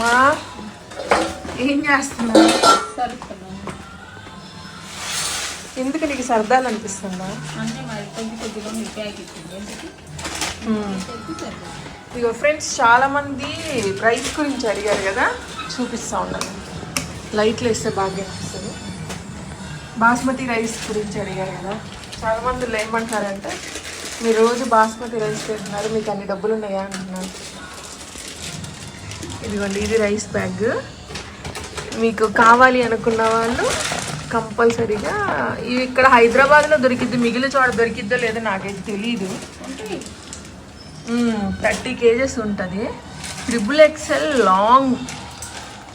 మా ఏం చేస్తున్నావు ఎందుకు నీకు సరదాలు అనిపిస్తుందా? ఇగో ఫ్రెండ్స్ చాలా మంది రైస్ గురించి అడిగారు కదా చూపిస్తా ఉన్నాను. లైట్లు వేస్తే బాగా అనిపిస్తుంది. బాస్మతి రైస్ గురించి అడిగారు కదా చాలా మంది ఏమంటారంటే మీరు రోజు బాస్మతి రైస్ పెడుతున్నారు మీకు అన్ని డబ్బులు ఉన్నాయా? అంటున్నారు. ఇదిగోండి ఇది రైస్ బ్యాగ్ మీకు కావాలి అనుకున్న వాళ్ళు కంపల్సరీగా ఇవి ఇక్కడ హైదరాబాద్లో దొరికిద్ది మిగిలిన చోట దొరికిద్దో లేదో నాకైతే తెలియదు థర్టీ కేజెస్ ఉంటుంది. Triple XL long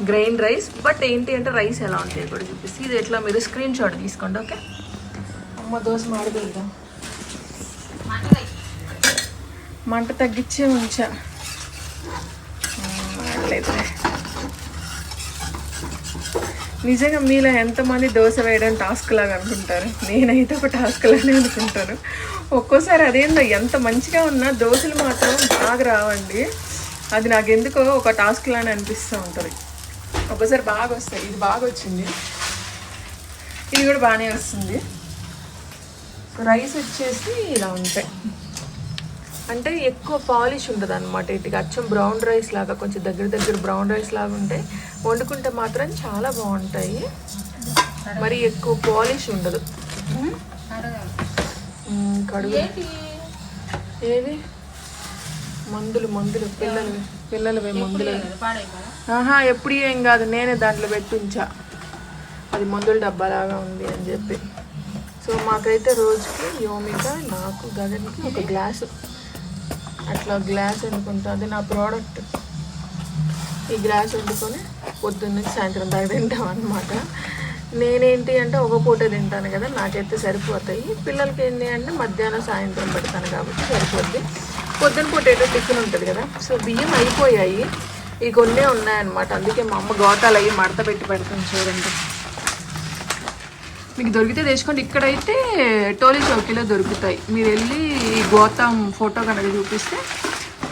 grain rice but ఏంటి అంటే రైస్ ఎలా ఉంటాయి కూడా చూపిస్తే. ఇది ఎట్లా మీరు స్క్రీన్ షాట్ తీసుకోండి ఓకే అమ్మ దోశ మాడగలుగుతాం మంట తగ్గించే ఉంచా. మ్మ్, నిజంగా మీలో ఎంతమంది దోశ వేయడం టాస్క్ లాగా అనుకుంటారు? నేనైతే ఒక టాస్క్ లానే అనుకుంటాను. ఒక్కోసారి అదేందో ఎంత మంచిగా ఉన్నా దోశలు మాత్రం బాగా రావండి. అది నాకు ఎందుకో ఒక టాస్క్ లానే అనిపిస్తూ ఉంటుంది. ఒక్కోసారి బాగా వస్తాయి. ఇది బాగా వచ్చింది. ఇది కూడా బాగానే వస్తుంది. రైస్ వచ్చేసి ఇలా ఉంటాయి. అంటే ఎక్కువ పాలిష్ ఉంటుంది అనమాట ఇటుగా అచ్చం బ్రౌన్ రైస్ లాగా కొంచెం దగ్గర దగ్గర బ్రౌన్ రైస్ లాగా ఉంటాయి వండుకుంటే మాత్రం చాలా బాగుంటాయి. మరి ఎక్కువ పాలిష్ ఉండదు. కడుగు. ఏవి? మందులు మందులు. పిల్లలు పిల్లలవి మందులు. ఆహా ఎప్పుడు ఏం కాదు. నేనే దాంట్లో పెట్టుంచా. అది మందుల డబ్బాలాగా ఉంది అని చెప్పి. సో మాకైతే రోజుకి యోమిక నాకు గగన్కి ఒక గ్లాసు. అట్లా గ్లాస్ అనుకుంటా అది నా ప్రోడక్ట్ ఈ గ్లాస్ వండుకొని పొద్దున్న సాయంత్రం దాకా తింటాం అనమాట నేనేంటి అంటే ఒక పూట తింటాను కదా నాకైతే సరిపోతాయి. పిల్లలకి ఏంటి అంటే మధ్యాహ్నం సాయంత్రం పెడతాను కాబట్టి సరిపోద్ది. పొద్దున పూట ఏదో టిఫిన్ ఉంటుంది కదా సో బియ్యం అయిపోయాయి. ఈ కొన్నే ఉన్నాయన్నమాట. అందుకే మా అమ్మ గోతాలు అయ్యి మడత పెట్టి పెడతాను చూడండి. మీకు దొరికితే తెచ్చుకోండి. ఇక్కడైతే టోలీ చౌకీలో దొరుకుతాయి. మీరు వెళ్ళి ఈ గోతం ఫోటో కనుక చూపిస్తే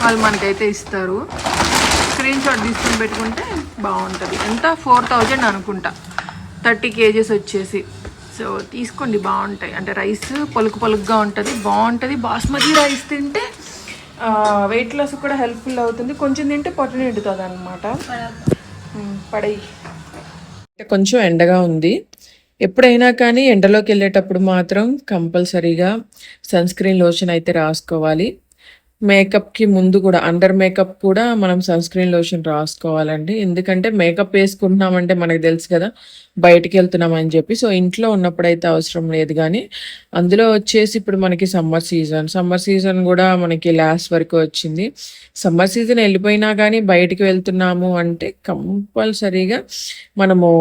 వాళ్ళు మనకైతే ఇస్తారు. స్క్రీన్ షాట్ తీసుకుని పెట్టుకుంటే బాగుంటుంది. ఎంత? ఫోర్ థౌజండ్ అనుకుంటా. థర్టీ కేజెస్ వచ్చేసి. సో తీసుకోండి. బాగుంటాయి. అంటే రైస్ పలుకు పలుకుగా ఉంటుంది. బాగుంటుంది. బాస్మతి రైస్ తింటే వెయిట్ లాస్ కూడా హెల్ప్ఫుల్ అవుతుంది. కొంచెం తింటే పొట్ట నిండుతుంది అనమాట పడయి. కొంచెం ఎండగా ఉంది. ఎప్పుడైనా కానీ ఎండలోకి వెళ్ళేటప్పుడు మాత్రం కంపల్సరీగా సన్ స్క్రీన్ లోషన్ అయితే రాసుకోవాలి. మేకప్కి ముందు కూడా అండర్ మేకప్ కూడా మనం సన్ స్క్రీన్ లోషన్ రాసుకోవాలండి. ఎందుకంటే మేకప్ వేసుకుంటున్నామంటే మనకు తెలుసు కదా బయటికి వెళ్తున్నామని చెప్పి. సో ఇంట్లో ఉన్నప్పుడైతే అవసరం లేదు కానీ అందులో వచ్చేసి ఇప్పుడు మనకి సమ్మర్ సీజన్. సమ్మర్ సీజన్ కూడా మనకి లాస్ట్ వరకు వచ్చింది. సమ్మర్ సీజన్ వెళ్ళిపోయినా కానీ బయటికి వెళ్తున్నాము అంటే కంపల్సరీగా మనము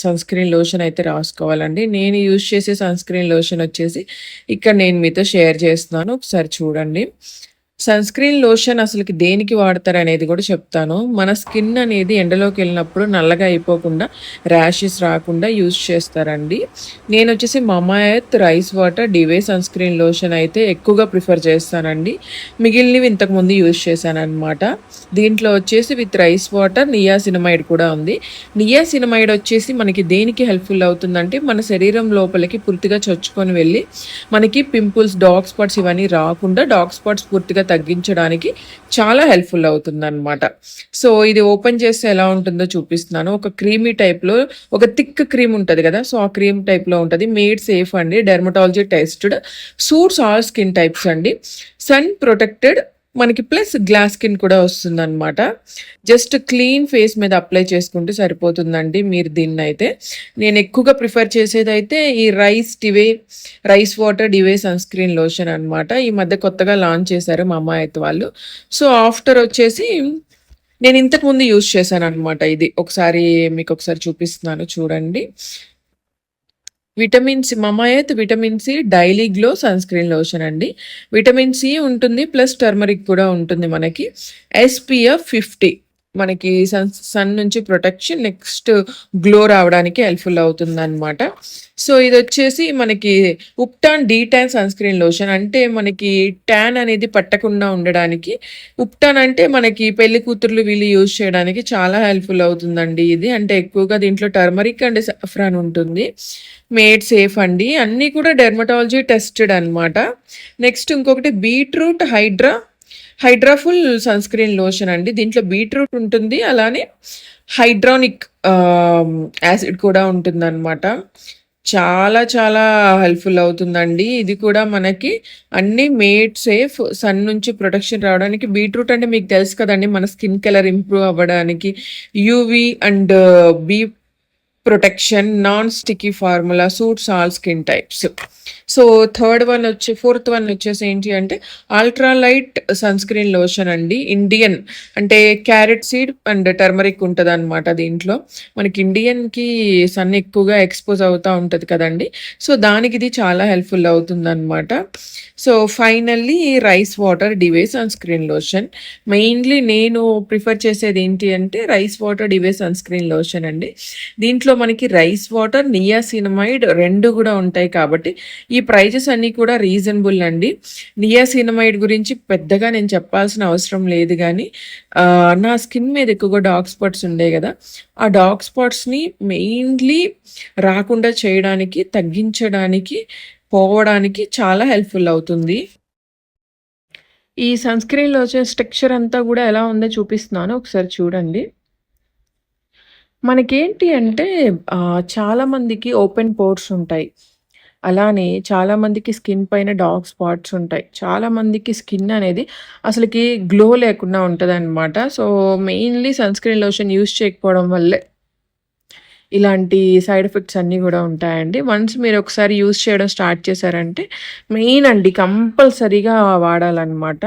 సన్ స్క్రీన్ లోషన్ అయితే రాసుకోవాలండి. నేను యూజ్ చేసే సన్ స్క్రీన్ లోషన్ వచ్చేసి ఇక్కడ నేను మీతో షేర్ చేస్తున్నాను. ఒకసారి చూడండి. సన్ స్క్రీన్ లోషన్ అసలుకి దేనికి వాడతారు అనేది కూడా చెప్తాను. మన స్కిన్ అనేది ఎండలోకి వెళ్ళినప్పుడు నల్లగా అయిపోకుండా ర్యాషెస్ రాకుండా యూజ్ చేస్తారండి. నేను వచ్చేసి Mamaearth rice water dewy sunscreen lotion అయితే ఎక్కువగా ప్రిఫర్ చేస్తానండి. మిగిలినవి ఇంతకుముందు యూజ్ చేశాను దీంట్లో వచ్చేసి with rice water niacinamide కూడా ఉంది. నియా సినిమైడ్ వచ్చేసి మనకి దేనికి హెల్ప్ఫుల్ అవుతుందంటే మన శరీరం లోపలికి పూర్తిగా చొచ్చుకొని వెళ్ళి మనకి పింపుల్స్ డాగ్ స్పాట్స్ ఇవన్నీ రాకుండా డాగ్ స్పాట్స్ పూర్తిగా తగ్గించడానికి చాలా హెల్ప్ఫుల్ అవుతుంది అనమాట సో ఇది ఓపెన్ చేస్తే ఎలా ఉంటుందో చూపిస్తున్నాను. ఒక క్రీమీ టైప్లో ఒక థిక్ క్రీమ్ ఉంటుంది కదా సో ఆ క్రీమ్ టైప్లో ఉంటుంది. మేడ్ సేఫ్ అండి. Dermatology tested suits all skin types అండి. సన్ ప్రొటెక్టెడ్ మనకి ప్లస్ గ్లాస్ స్కిన్ కూడా వస్తుందన్నమాట. జస్ట్ క్లీన్ ఫేస్ మీద అప్లై చేసుకుంటే సరిపోతుందండి మీరు దీన్ని అయితే నేను ఎక్కువగా ప్రిఫర్ చేసేదైతే ఈ rice dewy rice water dewy sunscreen lotion అనమాట ఈ మధ్య కొత్తగా లాంచ్ చేశారు మా అమ్మాయి అయితే వాళ్ళు. సో ఆఫ్టర్ వచ్చేసి నేను ఇంతకుముందు యూజ్ చేశాను అనమాట ఇది. ఒకసారి మీకు ఒకసారి చూపిస్తున్నాను చూడండి. Vitamin C Mamaearth vitamin C daily glow sunscreen lotion అండి. విటమిన్ సి ఉంటుంది ప్లస్ టర్మరిక్ కూడా ఉంటుంది మనకి. ఎస్పిఎఫ్ ఫిఫ్టీ మనకి సన్ సన్ నుంచి ప్రొటెక్షన్ నెక్స్ట్ గ్లో రావడానికి హెల్ప్ఫుల్ అవుతుంది అనమాట సో ఇది వచ్చేసి మనకి ubtan D tan sun screen lotion అంటే మనకి ట్యాన్ అనేది పట్టకుండా ఉండడానికి. ఉప్టాన్ అంటే మనకి పెళ్ళి కూతుర్లు వీళ్ళు యూజ్ చేయడానికి చాలా హెల్ప్ఫుల్ అవుతుందండి ఇది. అంటే ఎక్కువగా దీంట్లో టర్మరిక్ అండ్ సఫ్రాన్ ఉంటుంది. మేడ్ సేఫ్ అండి. అన్నీ కూడా డెర్మటాలజీ టెస్టెడ్ అనమాట నెక్స్ట్ ఇంకొకటి beetroot hydra hydraful sunscreen lotion అండి. దీంట్లో బీట్రూట్ ఉంటుంది అలానే హైడ్రానిక్ యాసిడ్ కూడా ఉంటుంది అనమాట చాలా చాలా హెల్ప్ఫుల్ అవుతుందండి. ఇది కూడా మనకి అన్ని మేడ్ సేఫ్ సన్ నుంచి ప్రొటెక్షన్ రావడానికి. బీట్రూట్ అంటే మీకు తెలుసు కదండి మన స్కిన్ కలర్ ఇంప్రూవ్ అవ్వడానికి. UV and B protection non sticky formula suits all skin types. So third one వచ్చి ఫోర్త్ వన్ వచ్చేసి ఏంటి అంటే అల్ట్రాలైట్ సన్ స్క్రీన్ లోషన్ అండి ఇండియన్. అంటే క్యారెట్ సీడ్ అండ్ టర్మరిక్ ఉంటుంది అనమాట దీంట్లో. మనకి ఇండియన్కి సన్ ఎక్కువగా ఎక్స్పోజ్ అవుతూ ఉంటుంది కదండి. సో దానికి ఇది చాలా హెల్ప్ఫుల్ అవుతుంది అనమాట so finally rice water dewy sunscreen lotion. Mainly నేను ప్రిఫర్ చేసేది ఏంటి అంటే rice water dewy sunscreen lotion అండి. దీంట్లో మనకి రైస్ వాటర్ నియాసినమైడ్ రెండు కూడా ఉంటాయి కాబట్టి ఈ ప్రైజెస్ అన్నీ కూడా రీజనబుల్ అండి నియాసినమైడ్ గురించి పెద్దగా నేను చెప్పాల్సిన అవసరం లేదు కానీ నా స్కిన్ మీద ఎక్కువగా డార్క్ స్పాట్స్ ఉండే కదా ఆ డార్క్ స్పాట్స్ని మెయిన్లీ రాకుండా చేయడానికి తగ్గించడానికి పోవడానికి చాలా హెల్ప్ఫుల్ అవుతుంది. ఈ సన్ స్క్రీన్లో వచ్చే స్ట్రక్చర్ అంతా కూడా ఎలా ఉందో చూపిస్తున్నాను. ఒకసారి చూడండి. మనకేంటి అంటే చాలామందికి ఓపెన్ పోర్స్ ఉంటాయి. అలానే చాలా మందికి స్కిన్ పైన డార్క్ స్పాట్స్ ఉంటాయి. చాలా మందికి స్కిన్ అనేది అసలుకి గ్లో లేకుండా ఉంటుంది అనమాట so mainly sunscreen lotion use చేయకపోవడం వల్లే. ఇలాంటి సైడ్ ఎఫెక్ట్స్ అన్నీ కూడా ఉంటాయండి. వన్స్ మీరు ఒకసారి యూస్ చేయడం స్టార్ట్ చేశారంటే మెయిన్ అండి కంపల్సరీగా వాడాలన్నమాట.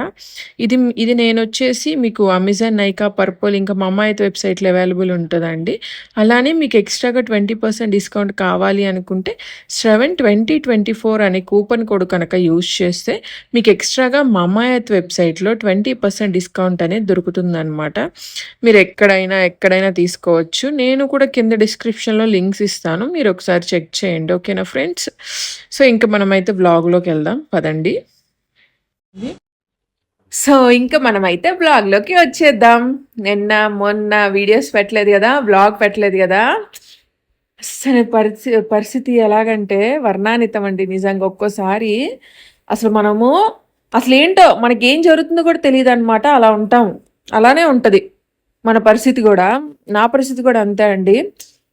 ఇది ఇది నేను వచ్చేసి మీకు అమెజాన్ నైకా పర్పుల్ ఇంకా మమ్మాయిత్ వెబ్సైట్లో అవైలబుల్ ఉంటుందండి. అలానే మీకు ఎక్స్ట్రాగా ట్వంటీ పర్సెంట్ డిస్కౌంట్ కావాలి అనుకుంటే సెవెన్ ట్వంటీ ట్వంటీ ఫోర్ అనే కూపన్ కోడ్ కనుక యూస్ చేస్తే మీకు ఎక్స్ట్రాగా మమాయత్ వెబ్సైట్లో ట్వంటీ పర్సెంట్ డిస్కౌంట్ అనేది దొరుకుతుందనమాట మీరు ఎక్కడైనా ఎక్కడైనా తీసుకోవచ్చు. నేను కూడా కింద డిస్క్రిప్షన్లో లింక్స్ ఇస్తాను. మీరు ఒకసారి చెక్ చేయండి. ఓకేనా ఫ్రెండ్స్ సో ఇంకా మనమైతే బ్లాగ్లోకి వెళ్దాం. పదండి. సో ఇంకా మనమైతే బ్లాగ్లోకి వచ్చేద్దాం. నిన్న మొన్న వీడియోస్ పెట్టలేదు కదా బ్లాగ్ పెట్టలేదు కదా. అసలు పరిస్థితి పరిస్థితి ఎలాగంటే వర్ణానితం అండి నిజంగా ఒక్కోసారి. అసలు మనము అసలు ఏంటో మనకి ఏం జరుగుతుందో కూడా తెలియదు అనమాట అలా ఉంటాం. అలానే ఉంటుంది. మన పరిస్థితి కూడా. నా పరిస్థితి కూడా అంతే అండి.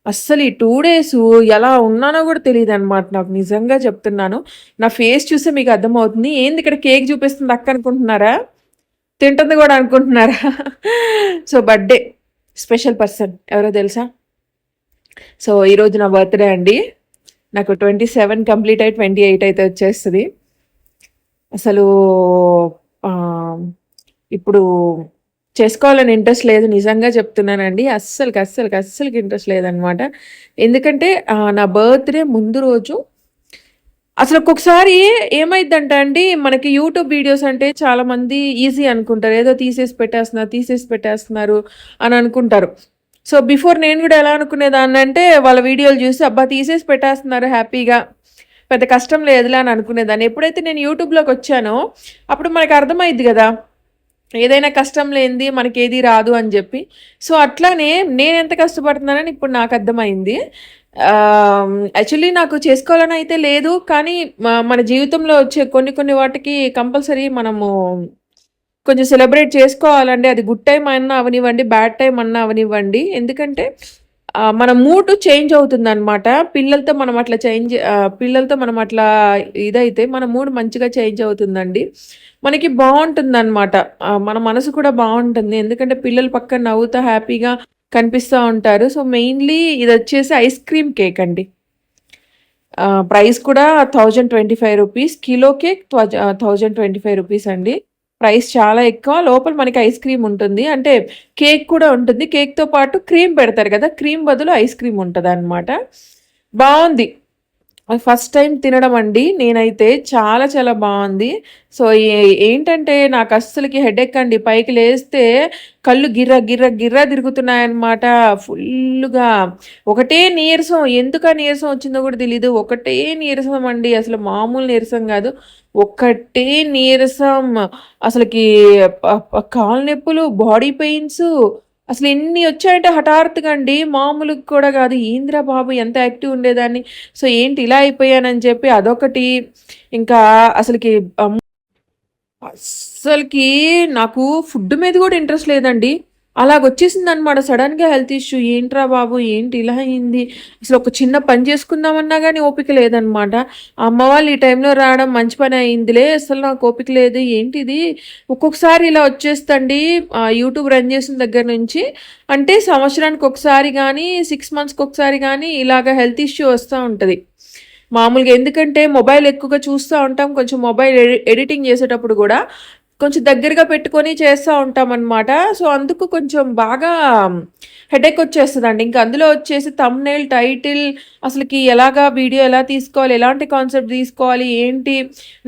అస్సలు ఈ టూ డేస్ ఎలా ఉన్నానో కూడా తెలియదు అనమాట నాకు నిజంగా చెప్తున్నాను. నా ఫేస్ చూస్తే మీకు అర్థమవుతుంది. ఏంది ఇక్కడ కేక్ చూపిస్తుంది అక్క అనుకుంటున్నారా? తింటుంది కూడా అనుకుంటున్నారా? So birthday special person. ఎవరో తెలుసా? సో ఈరోజు నా బర్త్డే అండి. నాకు ట్వంటీ సెవెన్ కంప్లీట్ అయ్యి ట్వంటీ ఎయిట్ అయితే వచ్చేస్తుంది. అసలు ఇప్పుడు చేసుకోవాలని ఇంట్రెస్ట్ లేదు నిజంగా చెప్తున్నానండి. అస్సలకి అస్సలకి అస్సలకి ఇంట్రెస్ట్ లేదనమాట. ఎందుకంటే నా బర్త్డే ముందు రోజు అసలు ఒక్కొక్కసారి ఏమైందంట అండి మనకి యూట్యూబ్ వీడియోస్ అంటే చాలా మంది ఈజీ అనుకుంటారు. ఏదో తీసేసి పెట్టేస్తున్నారు తీసేసి పెట్టేస్తున్నారు అని అనుకుంటారు. సో బిఫోర్ నేను కూడా ఎలా అనుకునేదాన్ని అంటే వాళ్ళ వీడియోలు చూసి అబ్బా తీసేసి పెట్టేస్తున్నారు హ్యాపీగా పెద్ద కష్టం లేదులే అని అనుకునేదాన్ని. ఎప్పుడైతే నేను యూట్యూబ్లోకి వచ్చానో అప్పుడు మనకు అర్థమైంది కదా. ఏదైనా కష్టం లేనిది మనకేది రాదు అని చెప్పి. సో అట్లానే నేను ఎంత కష్టపడుతున్నానని ఇప్పుడు నాకు అర్థమైంది. యాక్చువల్లీ నాకు చేసుకోవాలని అయితే లేదు కానీ మన జీవితంలో వచ్చే కొన్ని కొన్ని వాటికి కంపల్సరీ మనము కొంచెం సెలబ్రేట్ చేసుకోవాలండి. అది గుడ్ టైం అన్నా అవనివ్వండి బ్యాడ్ టైం అన్నా అవనివ్వండి. ఎందుకంటే మన మూడ్ చేంజ్ అవుతుంది అనమాట పిల్లలతో మనం అట్లా చేంజ్ పిల్లలతో మనం అట్లా ఇదైతే మన మూడ్ మంచిగా చేంజ్ అవుతుందండి. మనకి బాగుంటుంది అనమాట మన మనసు కూడా బాగుంటుంది. ఎందుకంటే పిల్లలు పక్కన నవ్వుతూ హ్యాపీగా కనిపిస్తూ ఉంటారు. సో మెయిన్లీ ఇది వచ్చేసి ఐస్ క్రీమ్ కేక్ అండి. ప్రైస్ కూడా thousand twenty five rupees kilo cake thousand twenty five rupees అండి. ప్రైస్ చాలా ఎక్కువ. లోపల మనకి ఐస్ క్రీమ్ ఉంటుంది. అంటే కేక్ కూడా ఉంటుంది. కేక్తో పాటు క్రీమ్ పెడతారు కదా. క్రీమ్ బదులు ఐస్ క్రీమ్ ఉంటుంది అనమాట బాగుంది. ఫస్ట్ టైం తినడం అండి. నేనైతే చాలా చాలా బాగుంది. సో ఏంటంటే నాకు అస్సలకి హెడేక్ అండి. పైకి లేస్తే కళ్ళు గిర్ర గిర్ర గిర్ర తిరుగుతున్నాయన్నమాట. ఫుల్గా ఒకటే నీరసం. ఎందుక నీరసం వచ్చిందో కూడా తెలియదు ఒకటే నీరసం అండి. అసలు మామూలు నీరసం కాదు. ఒక్కటే నీరసం. అసలుకి కాళ్ళ నొప్పులు బాడీ పెయిన్స్ అసలు ఎన్ని వచ్చాయంటే హఠాత్తుగా అండి. మామూలుగా కూడా కాదు. ఏంద్రా బాబు ఎంత యాక్టివ్ ఉండేదాన్ని. సో ఏంటి ఇలా అయిపోయానని చెప్పి అదొకటి. ఇంకా అసలుకి అమ్- అస్సలకి నాకు ఫుడ్ మీద కూడా ఇంట్రెస్ట్ లేదండి. అలాగొచ్చేసింది అనమాట సడన్గా హెల్త్ ఇష్యూ ఏంట్రా బాబు ఏంటి ఇలా అయింది? అసలు ఒక చిన్న పని చేసుకుందామన్నా కానీ ఓపిక లేదనమాట. అమ్మ వాళ్ళు ఈ టైంలో రావడం మంచి పని అయిందిలే అసలు నాకు ఓపిక లేదు. ఏంటిది? ఒక్కొక్కసారి ఇలా వచ్చేస్తండి ఆ, యూట్యూబ్ రన్ చేసిన దగ్గర నుంచి. అంటే సంవత్సరానికి ఒకసారి కానీ సిక్స్ మంత్స్కి ఒకసారి కానీ ఇలాగ హెల్త్ ఇష్యూ వస్తూ ఉంటుంది. మామూలుగా ఎందుకంటే మొబైల్ ఎక్కువగా చూస్తూ ఉంటాం. కొంచెం మొబైల్ ఎడి- ఎడిటింగ్ చేసేటప్పుడు కూడా కొంచెం దగ్గరగా పెట్టుకొని చేస్తూ ఉంటాం అనమాట సో అందుకు కొంచెం బాగా హెడేక్ వచ్చేస్తుందండి. ఇంకా అందులో వచ్చేసి తమ్నైల్ టైటిల్ అసలుకి ఎలాగా వీడియో ఎలా తీసుకోవాలి ఎలాంటి కాన్సెప్ట్ తీసుకోవాలి ఏంటి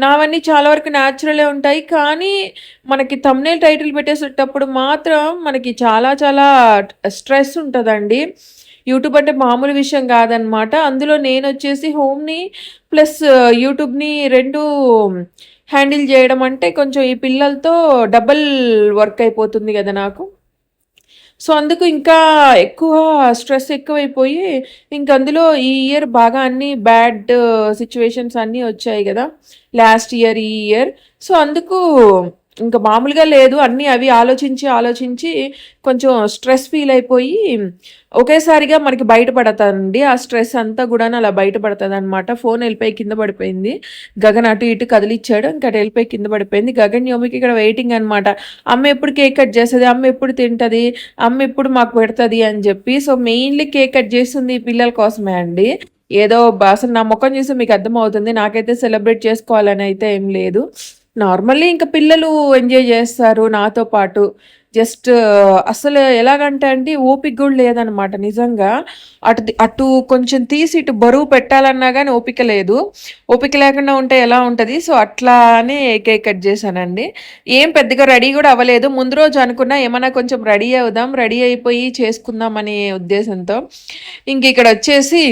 నావన్నీ చాలా వరకు న్యాచురలే ఉంటాయి. కానీ మనకి తమ్నైల్ టైటిల్ పెట్టేసేటప్పుడు మాత్రం మనకి చాలా చాలా స్ట్రెస్ ఉంటుందండి. యూట్యూబ్ అంటే మామూలు విషయం కాదనమాట అందులో నేను వచ్చేసి హోమ్ని ప్లస్ యూట్యూబ్ని రెండు హ్యాండిల్ చేయడం అంటే కొంచెం ఈ పిల్లలతో డబల్ వర్క్ అయిపోతుంది కదా నాకు. సో అందుకు ఇంకా ఎక్కువ స్ట్రెస్ ఎక్కువైపోయి ఇంక అందులో ఈ ఇయర్ బాగా అన్ని బ్యాడ్ సిచ్యువేషన్స్ అన్నీ వచ్చాయి కదా. లాస్ట్ ఇయర్ ఈ ఇయర్. సో అందుకు ఇంకా మామూలుగా లేదు. అన్నీ అవి ఆలోచించి ఆలోచించి కొంచెం స్ట్రెస్ ఫీల్ అయిపోయి ఒకేసారిగా మనకి బయటపడతానండి ఆ స్ట్రెస్ అంతా కూడా అలా బయటపడుతుంది అనమాట ఫోన్ వెళ్ళిపోయి కింద పడిపోయింది. గగన్ అటు ఇటు కదిలిచ్చాడు. ఇంకా అటు వెళ్ళిపోయి కింద పడిపోయింది. గగన్ యోమికి ఇక్కడ వెయిటింగ్ అనమాట అమ్మ ఎప్పుడు కేక్ కట్ చేస్తుంది? అమ్మ ఎప్పుడు తింటుంది? అమ్మ ఎప్పుడు మాకు పెడుతుంది? అని చెప్పి సో మెయిన్లీ కేక్ కట్ చేస్తుంది పిల్లల కోసమే అండి. ఏదో అసలు నా ముఖం చూసి మీకు అర్థమవుతుంది. నాకైతే సెలబ్రేట్ చేసుకోవాలని అయితే ఏం లేదు. నార్మల్లీ ఇంకా పిల్లలు ఎంజాయ్ చేస్తారు నాతో పాటు. జస్ట్ అసలు ఎలాగంటే అండి ఓపిక కూడా లేదనమాట నిజంగా. అటు అటు కొంచెం తీసి ఇటు బరువు పెట్టాలన్నా కానీ ఓపిక లేదు. ఓపిక లేకుండా ఉంటే ఎలా ఉంటుంది? సో అట్లానే కేక్ కట్ చేశానండి. ఏం పెద్దగా రెడీ కూడా అవ్వలేదు. ముందు రోజు అనుకున్నా ఏమైనా కొంచెం రెడీ అవుదాం రెడీ అయిపోయి చేసుకుందాం అనే ఉద్దేశంతో. ఇంక ఇక్కడ వచ్చేసి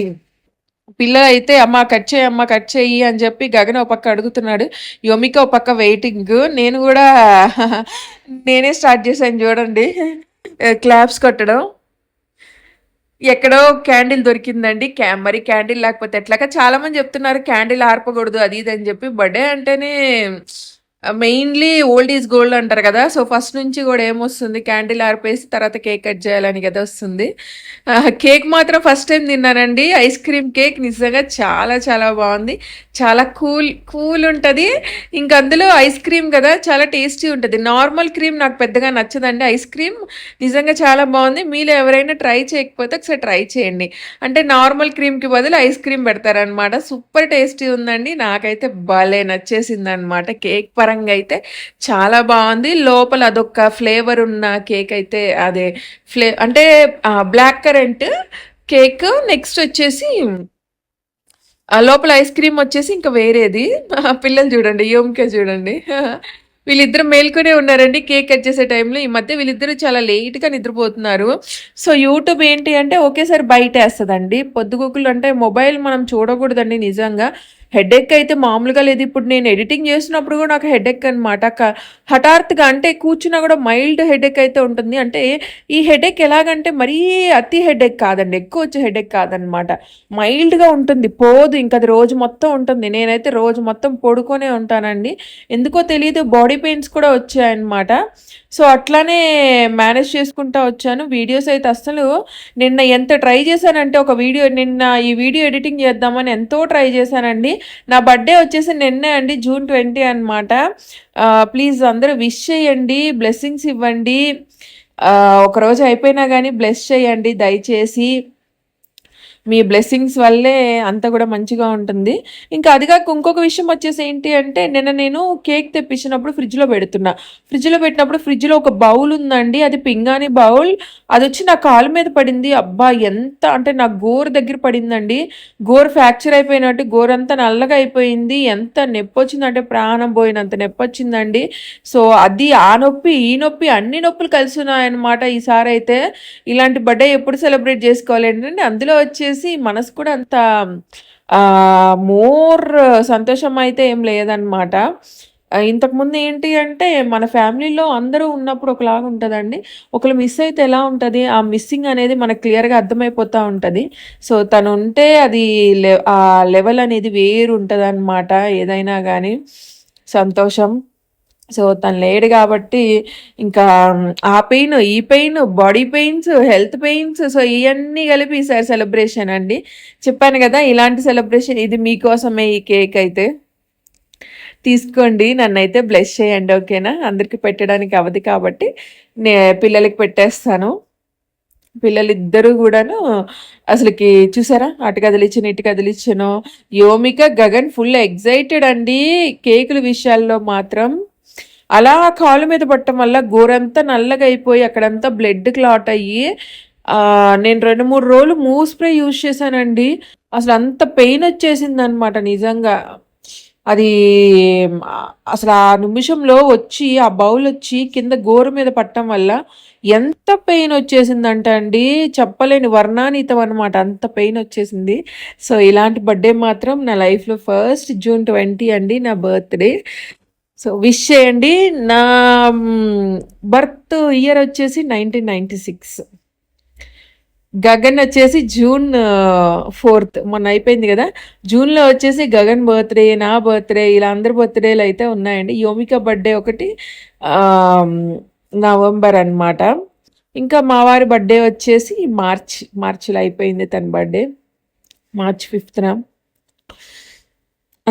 పిల్లలు అయితే అమ్మ కట్ చేయి అమ్మ కట్ చేయి అని చెప్పి గగన్ ఒక పక్క అడుగుతున్నాడు. యోమిక ఒక పక్క వెయిటింగ్ నేను కూడా నేనే స్టార్ట్ చేశాను చూడండి. క్లాప్స్ కొట్టడం. ఎక్కడో క్యాండిల్ దొరికిందండి. క్యా మరి క్యాండిల్ లేకపోతే ఎట్లాగా? చాలా మంది చెప్తున్నారు క్యాండిల్ ఆర్పకూడదు అది ఇది అని చెప్పి. బర్త్డే అంటేనే మెయిన్లీ ఓల్డ్ ఈజ్ గోల్డ్ అంటారు కదా. సో ఫస్ట్ నుంచి కూడా ఏమొస్తుంది? క్యాండిల్ ఆర్పేసి తర్వాత కేక్ కట్ చేయాలని కదా వస్తుంది. కేక్ మాత్రం ఫస్ట్ టైం తిన్నానండి. ఐస్ క్రీమ్ కేక్ నిజంగా చాలా చాలా బాగుంది. చాలా కూల్ కూల్ ఉంటుంది. ఇంకా అందులో ఐస్ క్రీమ్ కదా చాలా టేస్టీ ఉంటుంది. నార్మల్ క్రీమ్ నాకు పెద్దగా నచ్చదండి. ఐస్ క్రీమ్ నిజంగా చాలా బాగుంది. మీలో ఎవరైనా ట్రై చేయకపోతే ఒకసారి ట్రై చేయండి. అంటే నార్మల్ క్రీమ్కి బదులు ఐస్ క్రీమ్ పెడతారనమాట సూపర్ టేస్టీ ఉందండి. నాకైతే భలే నచ్చేసింది అనమాట కేక్ పరంగా అయితే చాలా బాగుంది. లోపల అదొక ఫ్లేవర్ ఉన్న కేక్ అయితే అదే ఫ్లే అంటే బ్లాక్ కరెంట్ కేక్ నెక్స్ట్ వచ్చేసి ఆ లోపల ఐస్ క్రీమ్ వచ్చేసి ఇంకా వేరేది. పిల్లలు చూడండి యోమికే చూడండి. వీళ్ళిద్దరు మేల్కొనే ఉన్నారండి కేక్ కట్ చేసే టైంలో. ఈ మధ్య వీళ్ళిద్దరూ చాలా లేట్గా నిద్రపోతున్నారు. సో యూట్యూబ్ ఏంటి అంటే ఒకేసారి బయట వేస్తుందండి పొద్దుగుకులు అంటే మొబైల్ మనం చూడకూడదండి నిజంగా. హెడేక్ అయితే మామూలుగా లేదు. ఇప్పుడు నేను ఎడిటింగ్ చేసినప్పుడు కూడా నాకు హెడేక్ అనమాట హఠాత్తుగా అంటే కూర్చున్నా కూడా మైల్డ్ హెడేక్ అయితే ఉంటుంది. అంటే ఈ హెడేక్ ఎలాగంటే మరీ అతి హెడేక్ కాదండి. ఎక్కువ వచ్చే హెడేక్ కాదనమాట మైల్డ్గా ఉంటుంది. పోదు. ఇంకా అది రోజు మొత్తం ఉంటుంది. నేనైతే రోజు మొత్తం పడుకొనే ఉంటానండి. ఎందుకో తెలియదు బాడీ పెయిన్స్ కూడా వచ్చాయన్నమాట. సో అట్లానే మేనేజ్ చేసుకుంటా వచ్చాను. వీడియోస్ అయితే అసలు నిన్న ఎంత ట్రై చేశానంటే ఒక వీడియో నిన్న ఈ వీడియో ఎడిటింగ్ చేద్దామని ఎంతో ట్రై చేశానండి. నా బర్త్డే వచ్చేసి నిన్నే అండి జూన్ ట్వంటీ అనమాట ప్లీజ్ అందరూ విష్ చేయండి బ్లెస్సింగ్స్ ఇవ్వండి. ఒకరోజు ఒక రోజు అయిపోయినా కానీ బ్లెస్ చేయండి దయచేసి. మీ బ్లెస్సింగ్స్ వల్లే అంతా కూడా మంచిగా ఉంటుంది. ఇంకా అది కాక ఇంకొక విషయం వచ్చేసి ఏంటి అంటే నిన్న నేను కేక్ తెప్పించినప్పుడు ఫ్రిడ్జ్లో పెడుతున్నా. ఫ్రిడ్జ్లో పెట్టినప్పుడు ఫ్రిడ్జ్లో ఒక బౌల్ ఉందండి. అది పింగాణి బౌల్. అది వచ్చి నా కాలు మీద పడింది. అబ్బా ఎంత అంటే నా గోరు దగ్గర పడిందండి. గోరు ఫ్రాక్చర్ అయిపోయినట్టు గోర్ అంతా నల్లగా అయిపోయింది. ఎంత నొప్పి వచ్చిందంటే ప్రాణం పోయినంత నొప్పి వచ్చిందండి. సో అది ఆ నొప్పి ఈ నొప్పి అన్ని నొప్పులు కలిసి ఉన్నాయన్నమాట ఈసారి అయితే. ఇలాంటి బర్త్డే ఎప్పుడు సెలబ్రేట్ చేసుకోవాలి ఏంటంటే అందులో వచ్చేసి మనసు కూడా అంత మోర్ సంతోషం అయితే ఏం లేదనమాట ఇంతకుముందు ఏంటి అంటే మన ఫ్యామిలీలో అందరూ ఉన్నప్పుడు ఒకలాగా ఉంటుందండి. ఒకరు మిస్ అయితే ఎలా ఉంటుంది? ఆ మిస్సింగ్ అనేది మనకు క్లియర్గా అర్థమైపోతూ ఉంటుంది. సో తను ఉంటే అది ఆ లెవెల్ అనేది వేరు ఉంటుంది అనమాట ఏదైనా కానీ సంతోషం. సో తను లేడు కాబట్టి ఇంకా ఆ పెయిన్ ఈ pain body pains health pains so ఇవన్నీ కలిపి ఈసారి సెలబ్రేషన్ అండి. చెప్పాను కదా ఇలాంటి సెలబ్రేషన్ ఇది మీకోసమే ఈ కేక్ అయితే. తీసుకోండి నన్నైతే బ్లెస్ చేయండి ఓకేనా? అందరికి పెట్టడానికి అవధి కాబట్టి నే పిల్లలకి పెట్టేస్తాను. పిల్లలిద్దరూ కూడాను అసలుకి చూసారా? అటు కదిలిచ్చిన ఇటు కదిలిచ్చాను. యోమిక గగన్ ఫుల్ ఎగ్జైటెడ్ అండి కేకుల విషయాల్లో మాత్రం. అలా కాలు మీద పట్టడం వల్ల గోరంతా నల్లగా అయిపోయి అక్కడంతా బ్లడ్ క్లాట్ అయ్యి నేను రెండు మూడు రోజులు మూవ్ స్ప్రే యూజ్ చేశానండి. అసలు అంత పెయిన్ వచ్చేసింది అనమాట నిజంగా. అది అసలు ఆ నిమిషంలో వచ్చి ఆ బౌల్ వచ్చి కింద గోరు మీద పట్టడం వల్ల ఎంత పెయిన్ వచ్చేసిందంట అండి. చెప్పలేని వర్ణానీతం అనమాట అంత పెయిన్ వచ్చేసింది. సో ఇలాంటి బర్త్డే మాత్రం నా లైఫ్లో ఫస్ట్ జూన్ ట్వంటీ అండి నా బర్త్డే. సో విష్ చేయండి. నా బర్త్ ఇయర్ వచ్చేసి నైన్టీన్ నైంటీ సిక్స్. గగన్ వచ్చేసి జూన్ ఫోర్త్. మొన్న అయిపోయింది కదా. జూన్లో వచ్చేసి గగన్ బర్త్డే నా బర్త్డే ఇలా అందరి బర్త్డేలు అయితే ఉన్నాయండి. యోమిక బర్త్డే ఒకటి నవంబర్ అన్నమాట. ఇంకా మా వారి బర్త్డే వచ్చేసి మార్చ్ మార్చిలో అయిపోయింది తన బర్త్డే. మార్చ్ ఫిఫ్త్న.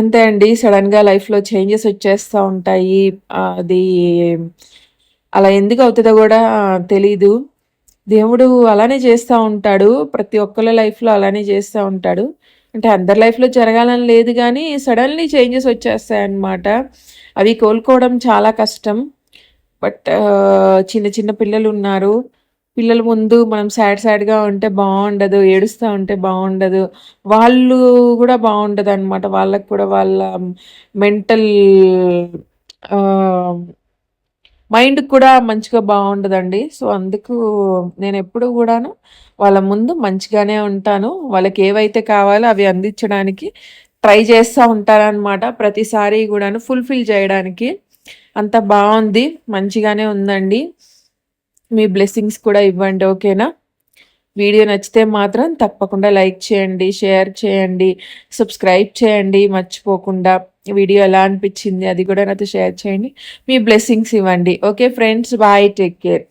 అంతే అండి. సడన్గా లైఫ్లో చేంజెస్ వచ్చేస్తూ ఉంటాయి. అది అలా ఎందుకు అవుతుందో కూడా తెలీదు. దేవుడు అలానే చేస్తూ ఉంటాడు. ప్రతి ఒక్కళ్ళ లైఫ్లో అలానే చేస్తూ ఉంటాడు. అంటే అందరి లైఫ్లో జరగాలని లేదు కానీ సడన్లీ చేంజెస్ వచ్చేస్తాయి అన్నమాట. అవి కోలుకోవడం చాలా కష్టం. బట్ uh, చిన్న చిన్న పిల్లలు ఉన్నారు. పిల్లల ముందు మనం సాడ్ సాడ్గా ఉంటే బాగుండదు ఏడుస్తూ ఉంటే బాగుండదు వాళ్ళు కూడా బాగుండదు అనమాట వాళ్ళకు కూడా వాళ్ళ మెంటల్ మైండ్ కూడా మంచిగా బాగుండదండి సో అందుకు నేను ఎప్పుడు కూడాను వాళ్ళ ముందు మంచిగానే ఉంటాను. వాళ్ళకి ఏవైతే కావాలో అవి అందించడానికి ట్రై చేస్తూ ఉంటారనమాట ప్రతిసారి కూడాను ఫుల్ఫిల్ చేయడానికి అంత బాగుంది మంచిగానే ఉందండి. మీ బ్లెస్సింగ్స్ కూడా ఇవ్వండి ఓకేనా? వీడియో నచ్చితే మాత్రం తప్పకుండా లైక్ చేయండి షేర్ చేయండి సబ్స్క్రైబ్ చేయండి మర్చిపోకుండా. వీడియో ఎలా అనిపించింది అది కూడా నాతో షేర్ చేయండి. మీ బ్లెస్సింగ్స్ ఇవ్వండి. Okay friends bye take care